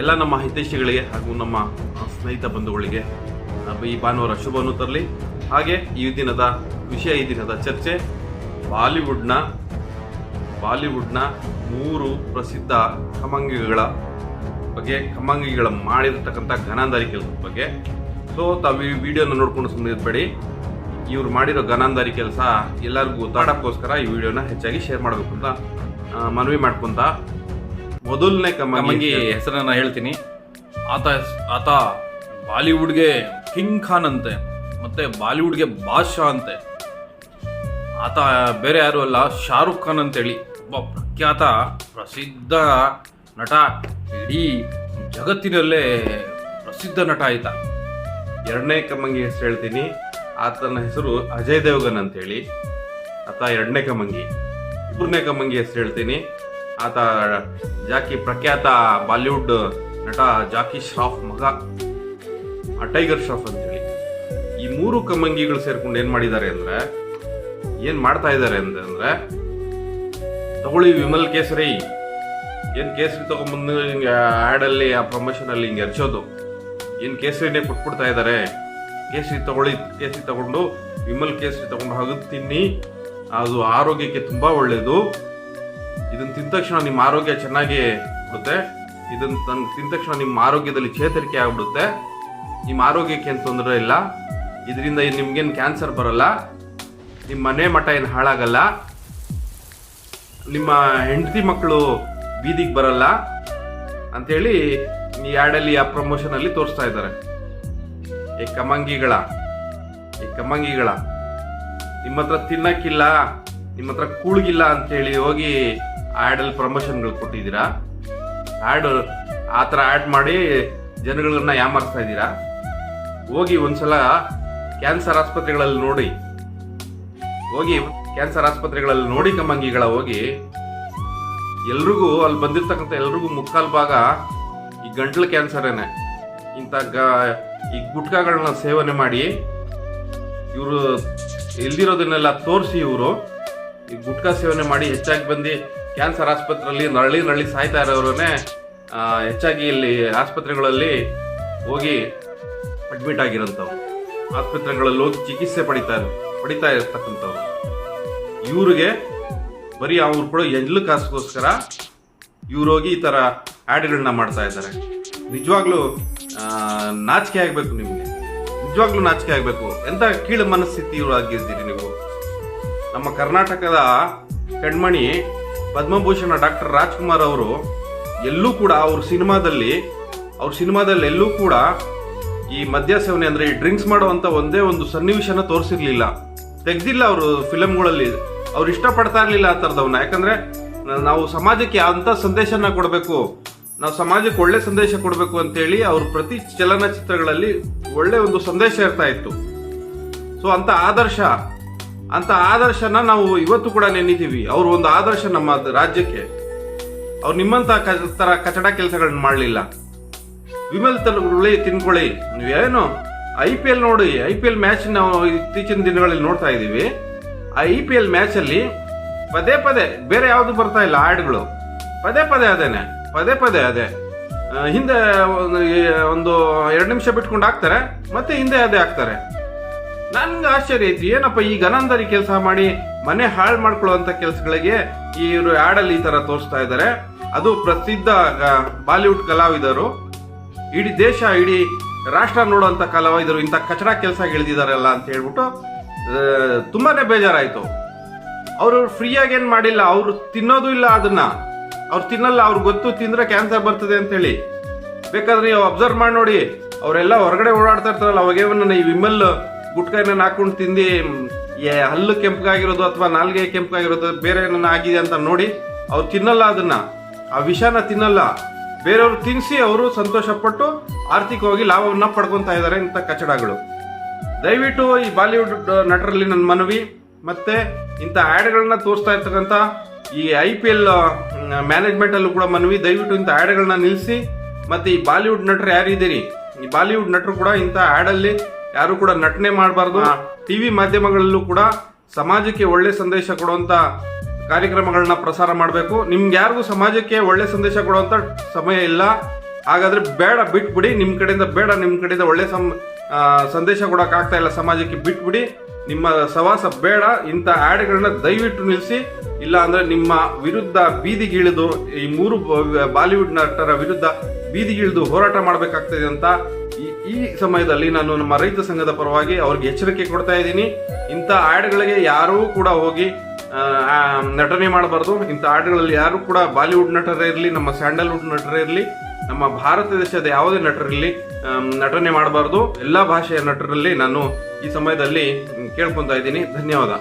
ಎಲ್ಲ ನಮ್ಮ ಹಿತೈಷಿಗಳಿಗೆ ಹಾಗೂ ನಮ್ಮ ಸ್ನೇಹಿತ ಬಂಧುಗಳಿಗೆ ಈ ಭಾನುವಾರ ಶುಭವನ್ನು ತರಲಿ. ಹಾಗೆ ಈ ದಿನದ ವಿಷಯ, ಈ ದಿನದ ಚರ್ಚೆ, ಬಾಲಿವುಡ್ನ ಬಾಲಿವುಡ್ನ ಮೂರು ಪ್ರಸಿದ್ಧ ಖಮಂಗಿಗಳ ಬಗ್ಗೆ, ಖಮಂಗಿಗಳ ಮಾಡಿರತಕ್ಕಂಥ ಘನಾಂಧಾರಿ ಕೆಲಸದ ಬಗ್ಗೆ. ಸೊ ತಾವು ಈ ವಿಡಿಯೋನ ನೋಡ್ಕೊಂಡು ಸುಮ್ಮನೆ ಇರ್ಬೇಡಿ. ಇವ್ರು ಮಾಡಿರೋ ಘನಾಂಧಾರಿ ಕೆಲಸ ಎಲ್ಲರಿಗೂ ಗೊತ್ತಾಡೋಕ್ಕೋಸ್ಕರ ಈ ವಿಡಿಯೋನ ಹೆಚ್ಚಾಗಿ ಶೇರ್ ಮಾಡಬೇಕು ಅಂತ ಮನವಿ ಮಾಡ್ಕೊಂತ ಮೊದಲನೇ ಕಮಂಗಿ ಹೆಸರನ್ನ ಹೇಳ್ತೀನಿ. ಆತ ಹೆಸ್- ಆತ ಬಾಲಿವುಡ್ಗೆ ಕಿಂಗ್ ಖಾನ್ ಅಂತೆ ಮತ್ತೆ ಬಾಲಿವುಡ್ಗೆ ಬಾದ್ಶಾ ಅಂತೆ. ಆತ ಬೇರೆ ಯಾರು ಅಲ್ಲ ಶಾರುಖ್ ಖಾನ್ ಅಂತೇಳಿ. ಒಬ್ಬ ಪ್ರಖ್ಯಾತ ಪ್ರಸಿದ್ಧ ನಟ ಇಡೀ ಜಗತ್ತಿನಲ್ಲೇ ಪ್ರಸಿದ್ಧ ನಟ ಆಯ್ತ. ಎರಡನೇ ಕಮಂಗಿ ಹೆಸರು ಹೇಳ್ತೀನಿ. ಆತನ ಹೆಸರು ಅಜಯ್ ದೇವ್ಗನ್ ಅಂತೇಳಿ. ಆತ ಎರಡನೇ ಕಮಂಗಿ ಮೂರನೇ ಕಮಂಗಿ ಹೆಸರು ಹೇಳ್ತೀನಿ. ಆತ ಜಾಕಿ ಪ್ರಖ್ಯಾತ ಬಾಲಿವುಡ್ ನಟ ಜಾಕಿ ಶ್ರಾಫ್ ಮಗ, ಆ ಟೈಗರ್ ಶ್ರಾಫ್ ಅಂತೇಳಿ. ಈ ಮೂರು ಕಮಂಗಿಗಳು ಸೇರ್ಕೊಂಡು ಏನ್ ಮಾಡಿದ್ದಾರೆ ಅಂದ್ರೆ, ಏನ್ ಮಾಡ್ತಾ ಇದ್ದಾರೆ ಅಂದ್ರೆ, ತಗೊಳ್ಳಿ ವಿಮಲ್ ಕೇಸರಿ. ಏನ್ ಕೇಸರಿ ತಗೊಂಡ್ಬಂದು ಹಿಂಗೆ ಆಡ್ ಅಲ್ಲಿ ಆ ಪ್ರಮೋಷನ್ ಅಲ್ಲಿ ಹಿಂಗೆ ಎರ್ಚೋದು ಏನು ಕೇಸರಿನೇ ಕೊಟ್ಬಿಡ್ತಾ ಇದ್ದಾರೆ. ಕೇಸರಿ ತಗೊಳ್ಳಿ, ಕೇಸರಿ ತಗೊಂಡು, ವಿಮಲ್ ಕೇಸರಿ ತಗೊಂಡು ಹಗದು ತಿನ್ನಿ. ಅದು ಆರೋಗ್ಯಕ್ಕೆ ತುಂಬಾ ಒಳ್ಳೇದು. ಇದನ್ನ ತಿಂದ ತಕ್ಷಣ ನಿಮ್ಮ ಆರೋಗ್ಯ ಚೆನ್ನಾಗಿ ಬಿಡುತ್ತೆ. ಇದನ್ನ ತನ್ ತಿಂದ ತಕ್ಷಣ ನಿಮ್ಮ ಆರೋಗ್ಯದಲ್ಲಿ ಚೇತರಿಕೆ ಆಗ್ಬಿಡುತ್ತೆ. ನಿಮ್ಮ ಆರೋಗ್ಯಕ್ಕೆ ಏನು ತೊಂದರೆ ಇಲ್ಲ. ಇದರಿಂದ ನಿಮ್ಗೇನು ಕ್ಯಾನ್ಸರ್ ಬರಲ್ಲ. ನಿಮ್ಮ ಮನೆ ಮಠ ಏನು ಹಾಳಾಗಲ್ಲ. ನಿಮ್ಮ ಹೆಂಡತಿ ಮಕ್ಕಳು ಬೀದಿಗೆ ಬರಲ್ಲ. ಅಂಥೇಳಿ ಈ ಆ್ಯಡಲ್ಲಿ ಆ ಪ್ರಮೋಷನಲ್ಲಿ ತೋರಿಸ್ತಾ ಇದ್ದಾರೆ. ಈ ಕಮಂಗಿಗಳ ಈ ಕಮಂಗಿಗಳ. ನಿಮ್ಮ ಹತ್ರ ತಿನ್ನಕ್ಕಿಲ್ಲ. ನಿಮ್ಮ ಹತ್ರ ಕೂಳ್ಗಿಲ್ಲ ಅಂತೇಳಿ ಹೋಗಿ ಆ್ಯಡಲ್ಲಿ ಪ್ರಮೋಷನ್ಗಳು ಕೊಟ್ಟಿದ್ದೀರಾ? ಆಡ್ ಆ ಥರ ಆ್ಯಡ್ ಮಾಡಿ ಜನಗಳನ್ನ ಯಾಮಾರಿಸ್ತಾ ಇದ್ದೀರಾ? ಹೋಗಿ ಒಂದ್ಸಲ ಕ್ಯಾನ್ಸರ್ ಆಸ್ಪತ್ರೆಗಳಲ್ಲಿ ನೋಡಿ. ಹೋಗಿ ಕ್ಯಾನ್ಸರ್ ಆಸ್ಪತ್ರೆಗಳಲ್ಲಿ ನೋಡಿ ಕಮಂಗಿಗಳ ಹೋಗಿ. ಎಲ್ರಿಗೂ ಅಲ್ಲಿ ಬಂದಿರ್ತಕ್ಕಂಥ ಎಲ್ರಿಗೂ ಮುಕ್ಕಾಲ್ ಭಾಗ ಈ ಗಂಟ್ಲು ಕ್ಯಾನ್ಸರೇನೆ. ಇಂಥ ಗ, ಈ ಗುಟ್ಕಾಗಳನ್ನ ಸೇವನೆ ಮಾಡಿ ಇವರು ಇಲ್ದಿರೋದನ್ನೆಲ್ಲ ತೋರಿಸಿ ಇವರು. ಈ ಗುಟ್ಕಾ ಸೇವನೆ ಮಾಡಿ ಹೆಚ್ಚಾಗಿ ಬಂದು ಕ್ಯಾನ್ಸರ್ ಆಸ್ಪತ್ರೆಯಲ್ಲಿ ನರಳಿ ನರಳಿ ಸಾಯ್ತಾ ಇರೋರನ್ನೇ ಆ, ಹೆಚ್ಚಾಗಿ ಇಲ್ಲಿ ಆಸ್ಪತ್ರೆಗಳಲ್ಲಿ ಹೋಗಿ ಅಡ್ಮಿಟ್ ಆಗಿರೋಂಥವ್ರು. ಆಸ್ಪತ್ರೆಗಳಲ್ಲಿ ಹೋಗಿ ಚಿಕಿತ್ಸೆ ಪಡಿತಾ ಪಡಿತಾ ಇರ್ತಕ್ಕಂಥವ್ರು. ಇವ್ರಿಗೆ ಬರೀ ಅವ್ರು ಕೂಡ ಎಲ್ಲ ಕಾಸಿಗೋಸ್ಕರ ಹೋಗಿ ಈ ಥರ ಆ್ಯಡ್ಗಳನ್ನ ಮಾಡ್ತಾ ಇದ್ದಾರೆ. ನಿಜವಾಗ್ಲೂ ನಾಚಿಕೆ ಆಗಬೇಕು ನಿಮಗೆ. ನಿಜವಾಗ್ಲೂ ನಾಚಿಕೆ ಆಗಬೇಕು. ಎಂಥ ಕೀಳು ಮನಸ್ಥಿತಿ ಆಗಿರ್ತೀರಿ ನೀವು? ನಮ್ಮ ಕರ್ನಾಟಕದ ಕಣ್ಮಣಿ ಪದ್ಮಭೂಷಣ ಡಾಕ್ಟರ್ ರಾಜ್ಕುಮಾರ್ ಅವರು ಎಲ್ಲೂ ಕೂಡ ಅವ್ರ ಸಿನಿಮಾದಲ್ಲಿ ಅವ್ರ ಸಿನಿಮಾದಲ್ಲಿ ಎಲ್ಲೂ ಕೂಡ ಈ ಮದ್ಯ ಸೇವನೆ ಅಂದರೆ ಈ ಡ್ರಿಂಕ್ಸ್ ಮಾಡುವಂತ ಒಂದೇ ಒಂದು ಸನ್ನಿವೇಶನ ತೋರಿಸಿರ್ಲಿಲ್ಲ. ತೆಗ್ದಿಲ್ಲ ಅವರು ಫಿಲಮ್ಗಳಲ್ಲಿ ಅವ್ರು ಇಷ್ಟಪಡ್ತಾ ಇರಲಿಲ್ಲ ಆ ಥರದವನ್ನ ಯಾಕಂದ್ರೆ ನಾವು ಸಮಾಜಕ್ಕೆ ಅಂತ ಸಂದೇಶನ ಕೊಡಬೇಕು. ನಾವು ಸಮಾಜಕ್ಕೆ ಒಳ್ಳೆ ಸಂದೇಶ ಕೊಡಬೇಕು ಅಂತೇಳಿ ಅವ್ರ ಪ್ರತಿ ಚಲನಚಿತ್ರಗಳಲ್ಲಿ ಒಳ್ಳೆ ಒಂದು ಸಂದೇಶ ಇರ್ತಾ ಇತ್ತು. ಸೊ ಅಂತ ಆದರ್ಶ ಅಂತ ಆದರ್ಶನ ನಾವು ಇವತ್ತು ಕೂಡ ನೆನಿತೀವಿ. ಅವರು ಒಂದು ಆದರ್ಶ ನಮ್ಮ ರಾಜ್ಯಕ್ಕೆ. ಅವ್ರು ನಿಮ್ಮಂತ ತರ ಕಚಡ ಕೆಲಸಗಳನ್ನ ಮಾಡಲಿಲ್ಲ. ವಿಮಲ್ ತಲುಗುಳಿ ತಿನ್ಕೊಳ್ಳಿ. ನೀವೇನು ಐ ಪಿ ಎಲ್ ನೋಡಿ, ಐ ಪಿ ಎಲ್ ಮ್ಯಾಚ್ ನಾವು ಇತ್ತೀಚಿನ ದಿನಗಳಲ್ಲಿ ನೋಡ್ತಾ ಇದ್ದೀವಿ. ಆ ಐ ಪಿ ಎಲ್ ಮ್ಯಾಚ್ ಅಲ್ಲಿ ಪದೇ ಪದೇ, ಬೇರೆ ಯಾವುದು ಬರ್ತಾ ಇಲ್ಲ ಹಾಡುಗಳು ಪದೇ ಪದೇ ಅದೇನೆ, ಪದೇ ಪದೇ ಅದೇ. ಹಿಂದೆ ಒಂದು ಎರಡು ನಿಮಿಷ ಬಿಟ್ಕೊಂಡು ಹಾಕ್ತಾರೆ, ಮತ್ತೆ ಹಿಂದೆ ಅದೇ ಹಾಕ್ತಾರೆ. ನನ್ಗೆ ಆಶ್ಚರ್ಯ ಐತಿ, ಏನಪ್ಪ ಈ ಗನಂದರಿ ಕೆಲಸ ಮಾಡಿ ಮನೆ ಹಾಳು ಮಾಡ್ಕೊಳ್ಳುವಂತ ಕೆಲಸಗಳಿಗೆ ಇವರು ಆಡಲ್ಲಿ ಈ ತರ ತೋರಿಸ್ತಾ ಇದ್ದಾರೆ ಅದು ಪ್ರಸಿದ್ಧ ಬಾಲಿವುಡ್ ಕಲಾವಿದರು. ಇಡೀ ದೇಶ, ಇಡೀ ರಾಷ್ಟ್ರ ನೋಡುವಂತ ಕಲಾವಿದರು ಇಂಥ ಕಚಡ ಕೆಲಸ ಇಳಿದಿದಾರಲ್ಲ ಅಂತ ಹೇಳ್ಬಿಟ್ಟು ತುಂಬಾನೇ ಬೇಜಾರಾಯ್ತು. ಅವರು ಫ್ರೀಯಾಗಿ ಏನು ಮಾಡಿಲ್ಲ, ಅವ್ರು ತಿನ್ನೋದು ಇಲ್ಲ ಅದನ್ನ. ಅವ್ರು ತಿನ್ನಲ್ಲ ಅವ್ರಿಗೆ ಗೊತ್ತು ತಿಂದ್ರೆ ಕ್ಯಾನ್ಸರ್ ಬರ್ತದೆ ಅಂತೇಳಿ. ಬೇಕಾದ್ರೆ ನೀವು ಅಬ್ಸರ್ವ್ ಮಾಡಿ ನೋಡಿ, ಅವರೆಲ್ಲ ಹೊರಗಡೆ ಓಡಾಡ್ತಾ ಇರ್ತಾರಲ್ಲ, ಅವಾಗೇವನ್ನ ಈ ವಿಮಲ್ ಗುಟ್ಕಾಯನ್ನ ಹಾಕೊಂಡು ತಿಂದು ಹಲ್ಲು ಕೆಂಪಗಾಗಿರೋದು ಅಥವಾ ನಾಲ್ಗೆ ಕೆಂಪಗಾಗಿರೋದು ಬೇರೆ ಏನನ್ನ ಆಗಿದೆ ಅಂತ ನೋಡಿ ಅವ್ರು ತಿನ್ನಲ್ಲ ಅದನ್ನ. ಆ ವಿಷನ ತಿನ್ನಲ್ಲ. ಬೇರೆಯವರು ತಿನ್ಸಿ ಅವರು ಸಂತೋಷಪಟ್ಟು ಆರ್ಥಿಕವಾಗಿ ಲಾಭವನ್ನ ಪಡ್ಕೊತಾ ಇದ್ದಾರೆ ಇಂಥ ಕಚಡಗಳು. ದಯವಿಟ್ಟು ಈ ಬಾಲಿವುಡ್ ನಟರಲ್ಲಿ ನನ್ನ ಮನವಿ ಮತ್ತೆ ಇಂಥ ಆ್ಯಡ್ಗಳನ್ನ ತೋರಿಸ್ತಾ ಇರ್ತಕ್ಕಂಥ ಈ ಐ ಪಿ ಎಲ್ ಮ್ಯಾನೇಜ್ಮೆಂಟ್ ಅಲ್ಲೂ ಕೂಡ ಮನವಿ. ದಯವಿಟ್ಟು ಇಂಥ ಆ್ಯಡ್ಗಳನ್ನ ನಿಲ್ಲಿಸಿ ಮತ್ತೆ ಈ ಬಾಲಿವುಡ್ ನಟರು ಯಾರಿದ್ದೀರಿ? ಈ ಬಾಲಿವುಡ್ ನಟರು ಕೂಡ ಇಂಥ ಆಡಲ್ಲಿ ಯಾರು ಕೂಡ ನಟನೆ ಮಾಡಬಾರ್ದು. ಟಿವಿ ಮಾಧ್ಯಮಗಳಲ್ಲೂ ಕೂಡ ಸಮಾಜಕ್ಕೆ ಒಳ್ಳೆ ಸಂದೇಶ ಕೊಡುವಂತ ಕಾರ್ಯಕ್ರಮಗಳನ್ನ ಪ್ರಸಾರ ಮಾಡಬೇಕು. ನಿಮ್ಗೆ ಯಾರಿಗೂ ಸಮಾಜಕ್ಕೆ ಒಳ್ಳೆ ಸಂದೇಶ ಕೊಡುವಂತ ಸಮಯ ಇಲ್ಲ. ಹಾಗಾದ್ರೆ ಬೇಡ ಬಿಟ್ಬಿಡಿ. ನಿಮ್ಮ ಕಡೆಯಿಂದ ಬೇಡ ನಿಮ್ಮ ಕಡೆಯಿಂದ ಒಳ್ಳೆ ಸಂ ಸಂದೇಶ ಕೊಡಕ್ ಆಗ್ತಾ ಇಲ್ಲ ಸಮಾಜಕ್ಕೆ ಬಿಟ್ಬಿಡಿ. ನಿಮ್ಮ ಸವಾಸ ಬೇಡ. ಇಂಥ ಆಡ್ಗಳನ್ನ ದಯವಿಟ್ಟು ನಿಲ್ಲಿಸಿ. ಇಲ್ಲ ಅಂದ್ರೆ ನಿಮ್ಮ ವಿರುದ್ಧ ಬೀದಿಗಿಳಿದು ಈ ಮೂರು ಬಾಲಿವುಡ್ ನಟರ ವಿರುದ್ಧ ಬೀದಿಗಿಳಿದು ಹೋರಾಟ ಮಾಡಬೇಕಾಗ್ತದೆ ಅಂತ ಈ ಸಮಯದಲ್ಲಿ ನಾನು ನಮ್ಮ ರೈತ ಸಂಘದ ಪರವಾಗಿ ಅವ್ರಿಗೆ ಎಚ್ಚರಿಕೆ ಕೊಡ್ತಾ ಇದ್ದೀನಿ. ಇಂಥ ಆಡ್ಗಳಿಗೆ ಯಾರೂ ಕೂಡ ಹೋಗಿ ನಟನೆ ಮಾಡಬಾರ್ದು. ಇಂಥ ಹಾಡುಗಳಲ್ಲಿ ಯಾರು ಕೂಡ ಬಾಲಿವುಡ್ ನಟರೇ ಇರಲಿ, ನಮ್ಮ ಸ್ಯಾಂಡಲ್ವುಡ್ ನಟರೇ ಇರಲಿ, ನಮ್ಮ ಭಾರತ ದೇಶದ ಯಾವುದೇ ನಟರಲ್ಲಿ ನಟನೆ ಮಾಡಬಾರ್ದು. ಎಲ್ಲ ಭಾಷೆಯ ನಟರಲ್ಲಿ ನಾನು ಈ ಸಮಯದಲ್ಲಿ ಕೇಳ್ಕೊಂತಾ ಇದ್ದೀನಿ. ಧನ್ಯವಾದ.